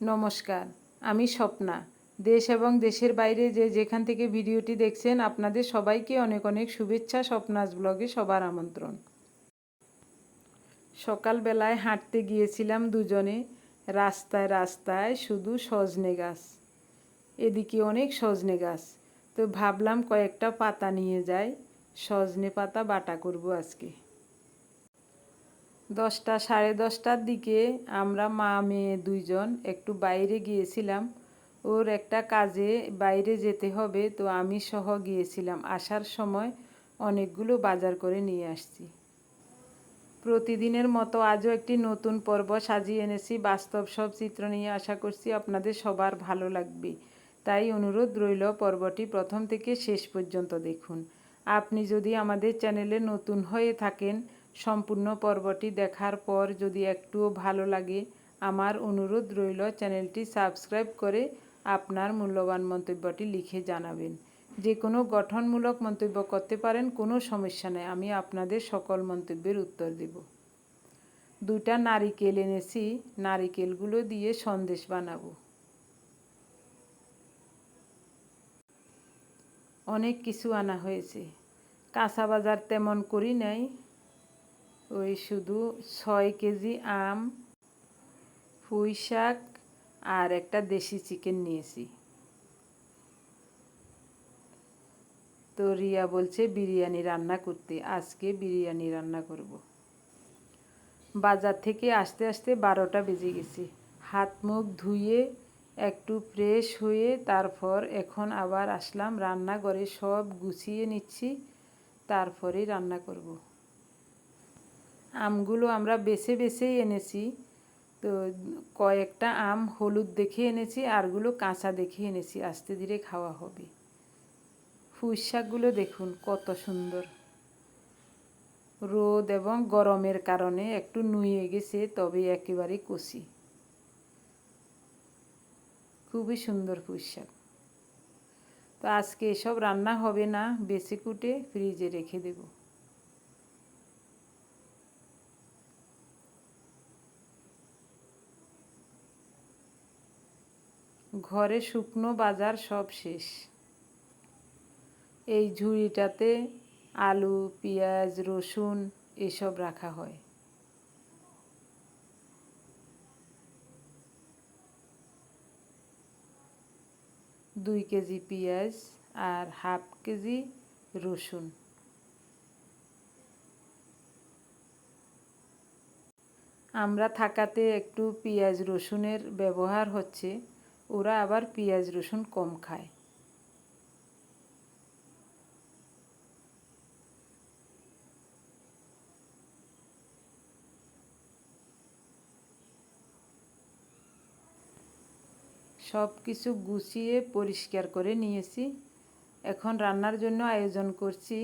নমস্কার, আমি স্বপ্না। দেশ এবং দেশের বাইরে যে যেখান থেকে ভিডিওটি দেখছেন, আপনাদের সবাইকে অনেক অনেক শুভেচ্ছা, স্বপ্নাস ব্লগে সবার আমন্ত্রণ। সকালবেলায় হাঁটতে গিয়েছিলাম দুজনে, রাস্তায় রাস্তায় শুধু সজনে গাছ। এদিকে অনেক সজনে গাছ, তো ভাবলাম কয়েকটা পাতা নিয়ে যাই, সজনে পাতা বাটা করব আজকে। দশটা, সাড়ে দশটার দিকে আমরা মা, মেয়ে দুইজন একটু বাইরে গিয়েছিলাম। ওর একটা কাজে বাইরে যেতে হবে, তো আমি সহ গিয়েছিলাম। আসার সময় অনেকগুলো বাজার করে নিয়ে আসছি। প্রতিদিনের মতো আজও একটি নতুন পর্ব সাজিয়ে এনেছি। বাস্তব সব চিত্র নিয়ে আশা করছি আপনাদের সবার ভালো লাগবে। তাই অনুরোধ রইল পর্বটি প্রথম থেকে শেষ পর্যন্ত দেখুন। আপনি যদি আমাদের চ্যানেলে নতুন হয়ে থাকেন সম্পূর্ণ পর্বটি দেখার পর যদি একটুও ভালো লাগে, আমার অনুরোধ রইল চ্যানেলটি সাবস্ক্রাইব করে আপনার মূল্যবান মন্তব্যটি লিখে জানাবেন। যে কোনো গঠনমূলক মন্তব্য করতে পারেন, কোনো সমস্যা নেই, আমি আপনাদের সকল মন্তব্যের উত্তর দেব। দুইটা নারিকেল এনেছি, নারিকেলগুলো দিয়ে সন্দেশ বানাবো। অনেক কিছু আনা হয়েছে। কাঁচা বাজার তেমন করি নাই ওই শুধু ছয় কেজি আম, পুঁই শাক আর একটা দেশি চিকেন নিয়েছি তো রিয়া বলছে, বিরিয়ানি রান্না করতে, আজকে বিরিয়ানি রান্না করব। বাজার থেকে আসতে আসতে বারোটা বেজে গেছে হাত মুখ ধুয়ে, একটু ফ্রেশ হয়ে তারপর এখন আবার আসলাম রান্নাঘরে সব গুছিয়ে নিচ্ছি, তারপরেই রান্না করব। আমগুলো আমরা বেছে বেছেই এনেছি। তো কয়েকটা আম হলুদ দেখে এনেছি, আরগুলো কাঁচা দেখে এনেছি। আস্তে ধীরে খাওয়া হবে। পুঁই শাকগুলো দেখুন কত সুন্দর। রোদ এবং গরমের কারণে একটু নুয়ে গেছে, তবে একেবারে কষি। খুবই সুন্দর পুঁই শাক। তো আজকে এসব রান্না হবে না বেশি কুটে ফ্রিজে রেখে দেব। ঘরে শুকনো বাজার সব শেষ। এই ঝুড়িটাতে আলু, পেঁয়াজ, রসুন এসব রাখা হয়। দুই কেজি পেঁয়াজ আর হাফ কেজি রসুন। আমরা থাকাতে একটু পেঁয়াজ রসুনের ব্যবহার হচ্ছে। ওরা আবার পেঁয়াজ রসুন কম খায়। সব কিছু গুছিয়ে পরিষ্কার করে নিয়েছি। এখন রান্নার জন্য আয়োজন করছি।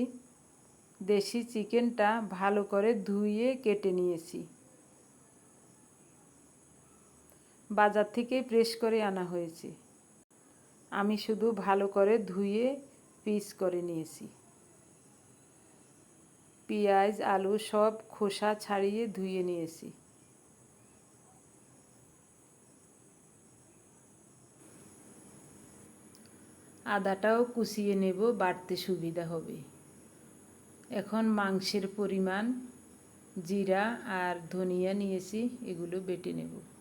দেশি চিকেনটা ভালো করে ধুয়ে কেটে নিয়েছি। বাজার থেকে প্রেস করে আনা হয়েছে। আমি শুধু ভালো করে ধুয়ে পিস করে নিয়েছি। পেঁয়াজ, আলু সব খোসা ছাড়িয়ে ধুয়ে নিয়েছি। আদাটাও কুচিয়ে নেব, বাড়তে সুবিধা হবে। এখন মাংসের পরিমাণ, জিরা আর ধনিয়া নিয়েছি, এগুলো বেটে নেব।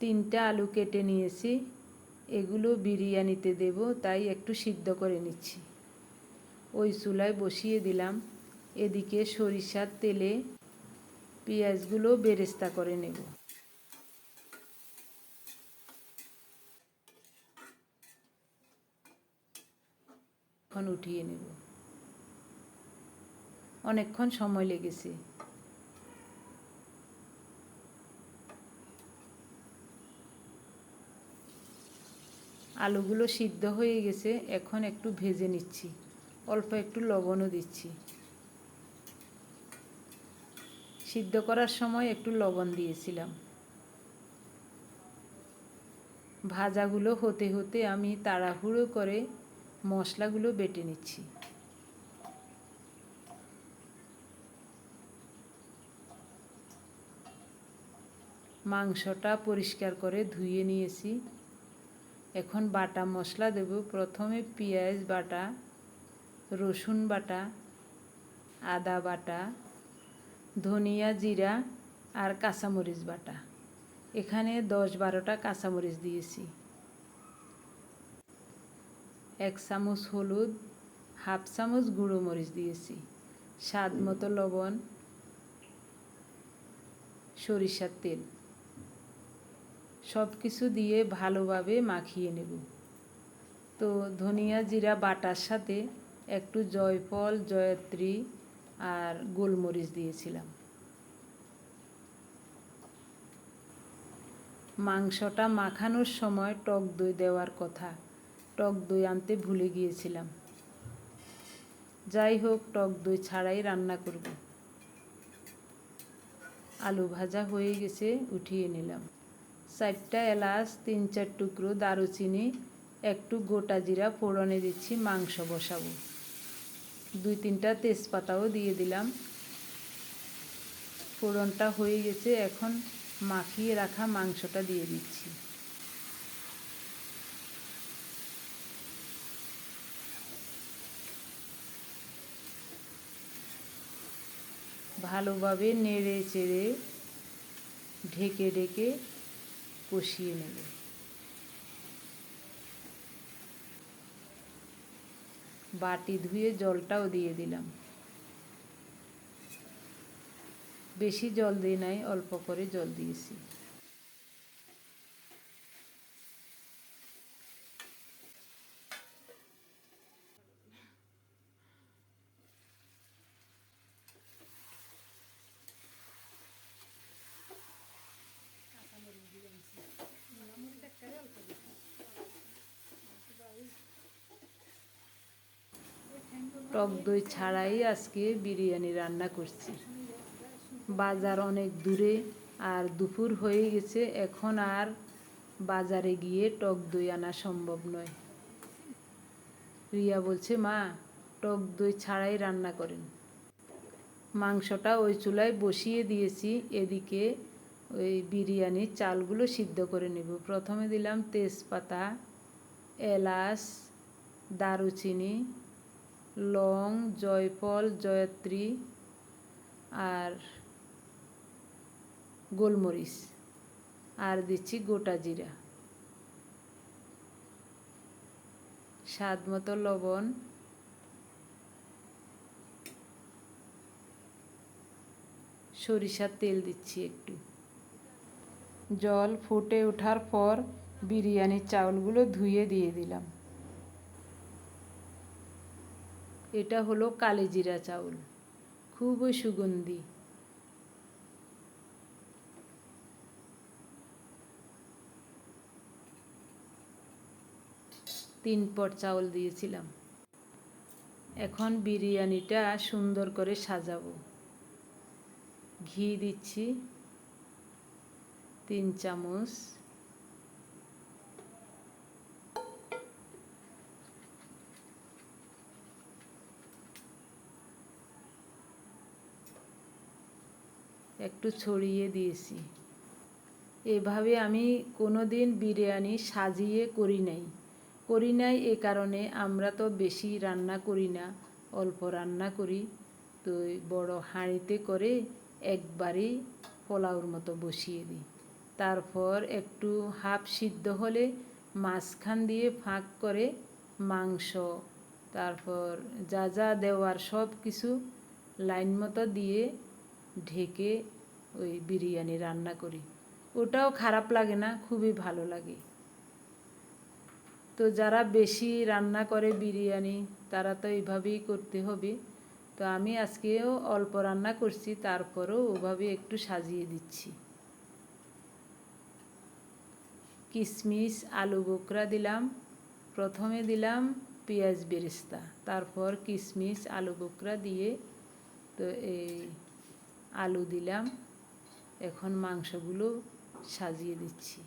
তিনটা আলু কেটে নিয়েছি। এগুলো বিরিয়ানিতে দেব, তাই একটু সিদ্ধ করে নিচ্ছি। ওই চুলায় বসিয়ে দিলাম। এদিকে সরিষার তেলে পেঁয়াজগুলো বেরেস্তা করে নেব। উঠিয়ে নেব। অনেকক্ষণ সময় লেগেছে। আলুগুলো সিদ্ধ হয়ে গেছে, এখন একটু ভেজে নিচ্ছি। অল্প একটু লবণও দিচ্ছি। সিদ্ধ করার সময় একটু লবণ দিয়েছিলাম। ভাজাগুলো হতে হতে আমি তাড়াহুড়ো করে মশলাগুলো বেটে নিচ্ছি। মাংসটা পরিষ্কার করে ধুয়ে নিয়েছি। এখন বাটা মশলা দেব। প্রথমে পেঁয়াজ বাটা, রসুন বাটা, আদা বাটা, ধনিয়া জিরা আর কাঁচামরিচ বাটা। এখানে দশ বারোটা কাঁচামরিচ দিয়েছি। এক চামচ হলুদ, হাফ চামচ গুঁড়ো মরিচ দিয়েছি। স্বাদ মতো লবণ, সরিষার তেল। সব কিছু দিয়ে ভালোভাবে মাখিয়ে নেব। তো ধনিয়া জিরা বাটার সাথে একটু জয়ফল, জয়ত্রী আর গোলমরিচ দিয়েছিলাম। মাংসটা মাখানোর সময় টক দই দেওয়ার কথা। টক দই আনতে ভুলে গিয়েছিলাম। যাই হোক, টক দই ছাড়াই রান্না করব। আলু ভাজা হয়ে গেছে, উঠিয়ে নিলাম। চারটা এলাচ, তিন চার টুকরো দারুচিনি, একটু গোটা জিরা ফোড়নে দিচ্ছি, মাংস বসাবো। দুই তিনটা তেজপাতাও দিয়ে দিলাম। ফোড়নটা হয়ে গেছে, এখন মাখিয়ে রাখা মাংসটা দিয়ে দিচ্ছি। ভালোভাবে নেড়ে চেড়ে ঢেকে ঢেকে কষিয়ে নেব। বাটি ধুয়ে জলটাও দিয়ে দিলাম। বেশি জল দিই নাই অল্প করে জল দিয়েছি। টক দই ছাড়াই আজকে বিরিয়ানি রান্না করছি। বাজার অনেক দূরে আর দুপুর হয়ে গেছে, এখন আর বাজারে গিয়ে টক দই আনা সম্ভব নয়। রিয়া বলছে, মা, টক দই ছাড়াই রান্না করেন। মাংসটা ওই চুলায় বসিয়ে দিয়েছি, এদিকে ওই বিরিয়ানির চালগুলো সিদ্ধ করে নেব। প্রথমে দিলাম তেজপাতা, এলাচ, দারুচিনি লং, জয়ফল, জয়ত্রী আর গোলমরিচ। আর দিচ্ছি গোটা জিরা। স্বাদ মতো লবণ। সরিষার তেল দিচ্ছি একটু। জল ফুটে ওঠার পর বিরিয়ানির চাউলগুলো ধুয়ে দিয়ে দিলাম। এটা হলো কালেজিরা চাউল, খুবই সুগন্ধি। তিন পট চাউল দিয়েছিলাম। এখন বিরিয়ানিটা সুন্দর করে সাজাবো। ঘি দিচ্ছি, তিন চামচ। একটু ছড়িয়ে দিয়েছি। এভাবে আমি কোনো দিন বিরিয়ানি সাজিয়ে করি নাই। করি নাই এ কারণে আমরা তো বেশি রান্না করি না, অল্প রান্না করি। তো বড় হাঁড়িতে করে একবারই পোলাওর মতো বসিয়ে দিই। তারপর একটু হাফ সিদ্ধ হলে মাঝখান দিয়ে ফাঁক করে মাংস, তারপর যা যা দেওয়ার সব কিছু লাইন মতো দিয়ে ঢেকে ওই বিরিয়ানি রান্না করি। ওটাও খারাপ লাগে না, খুবই ভালো লাগে। তো যারা বেশি রান্না করে বিরিয়ানি, তারা তো এইভাবেই করতে হবে। তো আমি আজকেও অল্প রান্না করছি, তারপরও ওভাবে একটু সাজিয়ে দিচ্ছি। কিশমিশ আলু বোকরা দিলাম, প্রথমে দিলাম পেঁয়াজ বেরেস্তা, তারপর কিশমিশ আলু বোকরা দিয়ে তো এই আলু দিলাম। এখন মাংসগুলো সাজিয়ে দিচ্ছি।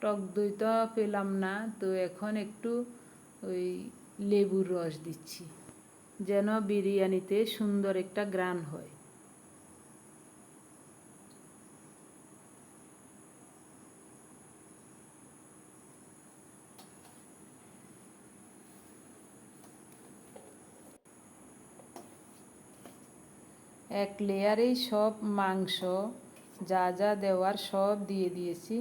টক দই তো পেলাম না, তো এখন একটু ওই লেবুর রস দিচ্ছি, যেন বিরিয়ানিতে সুন্দর একটা গ্রান হয়। এক লেয়ারেই সব মাংস, যা যা দেওয়ার সব দিয়ে দিয়েছি।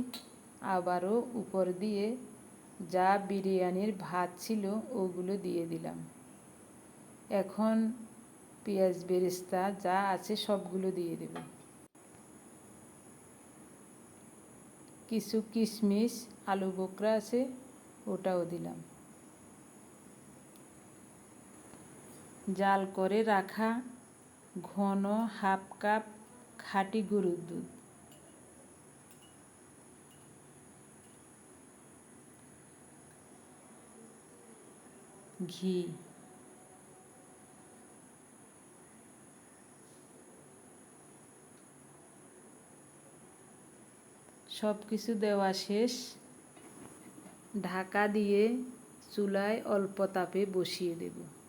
আবারও উপর দিয়ে যা বিরিয়ানির ভাত ছিল, ওগুলো দিয়ে দিলাম। এখন পেঁয়াজ বেরেস্তা যা আছে সবগুলো দিয়ে দেব। কিছু কিশমিশ, আলু বোকরা আছে, ওটাও দিলাম। জাল করে রাখা ঘন হাফ কাপ খাঁটি গরুর দুধ। ঘি। সব কিছু দেওয়া শেষ। ঢাকা দিয়ে চুলায় অল্প তাপে বসিয়ে দেব।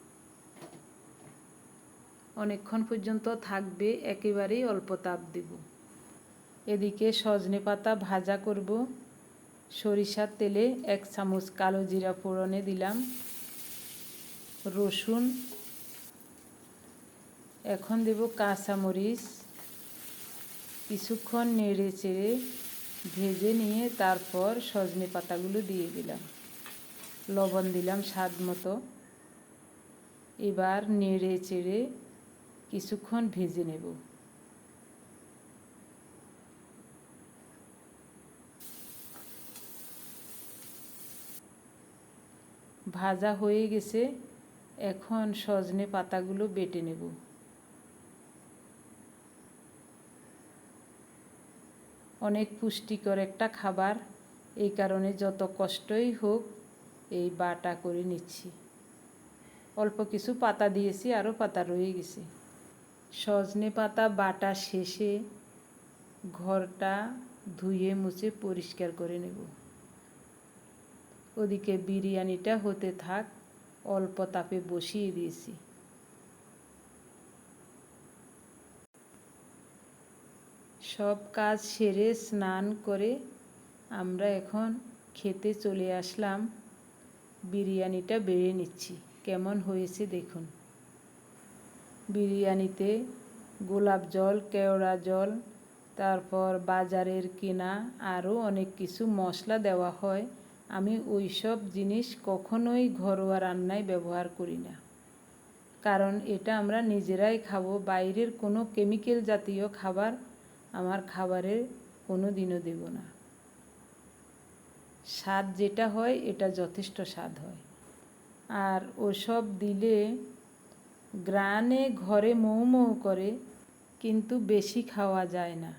অনেকক্ষণ পর্যন্ত থাকবে, একেবারেই অল্প তাপ দেব। এদিকে সজনে পাতা ভাজা করব। সরিষার তেলে এক চামচ কালো জিরা ফোড়নে দিলাম। রসুন। এখন দেব কাঁচামরিচ। কিছুক্ষণ নেড়ে চেড়ে ভেজে নিয়ে তারপর সজনে পাতাগুলো দিয়ে দিলাম। লবণ দিলাম স্বাদ মতো। এবার নেড়ে চেড়ে কিছুক্ষণ ভেজে নেব। ভাজা হয়ে গেছে, এখন সজনে পাতাগুলো বেটে নেব। অনেক পুষ্টিকর একটা খাবার, এই কারণে যত কষ্টই হোক এই বাটা করে নিচ্ছি। অল্প কিছু পাতা দিয়েছি, আরও পাতা রয়ে গেছে। সজনে পাতা বাটা শেষে ঘরটা ধুয়ে মুছে পরিষ্কার করে নেব। ওদিকে বিরিয়ানিটা হতে থাক, অল্প তাপে বসিয়ে দিয়েছি। সব কাজ সেরে স্নান করে আমরা এখন খেতে চলে আসলাম। বিরিয়ানিটা বেড়ে নিচ্ছি। কেমন হয়েছে দেখুন। বিরিয়ানিতে গোলাপ জল, কেওড়া জল, তারপর বাজারের কেনা, আরও অনেক কিছু মশলা দেওয়া হয়। আমি ওই সব জিনিস কখনোই ঘরোয়া রান্নায় ব্যবহার করি না। কারণ এটা আমরা নিজেরাই খাব, বাইরের কোনো কেমিক্যাল জাতীয় খাবার আমার খাবারে কোনো দিনও দেব না। স্বাদ যেটা হয়, এটা যথেষ্ট স্বাদ হয়। আর ওসব দিলে গ্রানে ঘরে মৌ মৌ করে, কিন্তু বেশি খাওয়া যায় না।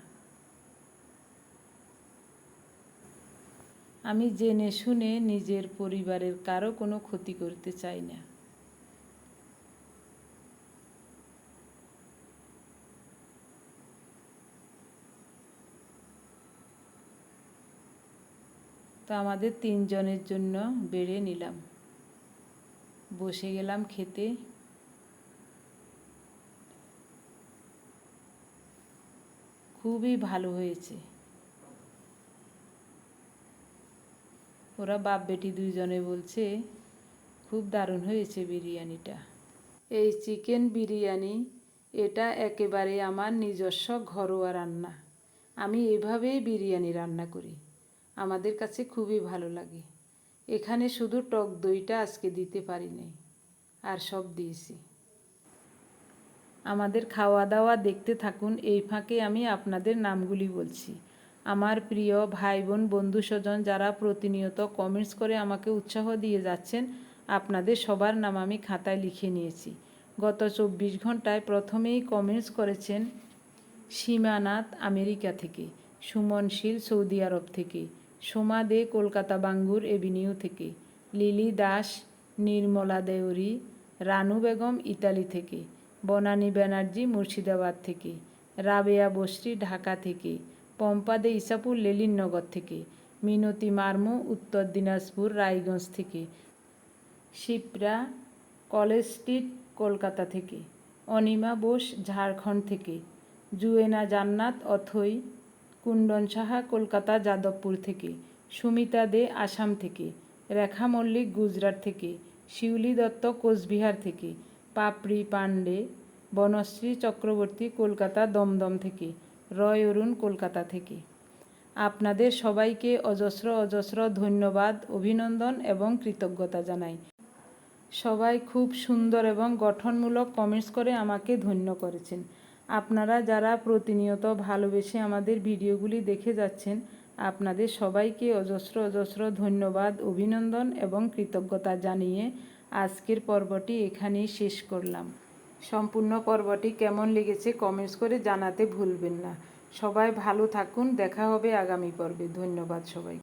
আমি জেনে শুনে নিজের পরিবারের কারও কোনো ক্ষতি করতে চাই না। তো আমাদের তিনজনের জন্য বেড়ে নিলাম। বসে গেলাম খেতে। খুবই ভালো হয়েছে। ওরা বাপ বেটি দুইজনে বলছে, খুব দারুণ হয়েছে বিরিয়ানিটা। এই চিকেন বিরিয়ানি, এটা একেবারে আমার নিজস্ব ঘরোয়া রান্না। আমি এভাবেই বিরিয়ানি রান্না করি। আমাদের কাছে খুবই ভালো লাগে। এখানে শুধু টক দইটা আজকে দিতে পারি নাই আর সব দিয়েছি। আমাদের খাওয়া দাওয়া দেখতে থাকুন, এই ফাঁকে আমি আপনাদের নামগুলি বলছি। আমার প্রিয় ভাই বোন বন্ধু স্বজন যারা প্রতিনিয়ত কমেন্টস করে আমাকে উৎসাহ দিয়ে যাচ্ছেন, আপনাদের সবার নাম আমি খাতায় লিখে নিয়েছি। গত চব্বিশ ঘন্টায় প্রথমেই কমেন্টস করেছেন সীমানাথ আমেরিকা থেকে, সুমনশীল সৌদি আরব থেকে, সোমা দে কলকাতা বাঙ্গুর এভিনিউ থেকে, লিলি দাস, নির্মলা দেউরি, রানু বেগম ইতালি থেকে বনানী ব্যানার্জি মুর্শিদাবাদ থেকে, রাবেয়া বসরি ঢাকা থেকে পম্পা দে ইসাপুর লেলিননগর থেকে, মিনতি মার্মু উত্তর দিনাজপুর রায়গঞ্জ থেকে, শিপ্রা কলেজ স্ট্রিট কলকাতা থেকে, অনিমা বোস ঝাড়খণ্ড থেকে, জুয়েনা জান্নাত অথই কুণ্ডন সাহা কলকাতা যাদবপুর থেকে, সুমিতা দে আসাম থেকে, রেখা মল্লিক গুজরাট থেকে, শিউলি দত্ত কোচবিহার থেকে পাপড়ি পাণ্ডে বনশ্রী চক্রবর্তী কলকাতা দমদম থেকে, রয় অরুণ কলকাতা থেকে। আপনাদের সবাইকে অজস্র অজস্র ধন্যবাদ, অভিনন্দন এবং কৃতজ্ঞতা জানাই। সবাই খুব সুন্দর এবং গঠনমূলক কমেন্টস করে আমাকে ধন্য করেছেন। আপনারা যারা প্রতিনিয়ত ভালোবেসে আমাদের ভিডিওগুলি দেখে যাচ্ছেন, আপনাদের সবাইকে অজস্র অজস্র ধন্যবাদ, অভিনন্দন এবং কৃতজ্ঞতা জানিয়ে আজকের পর্বটি এখানেই শেষ করলাম। সম্পূর্ণ পর্বটি কেমন লেগেছে কমেন্টস করে জানাতে ভুলবেন না। সবাই ভালো থাকুন, দেখা হবে আগামী পর্বে। ধন্যবাদ সবাই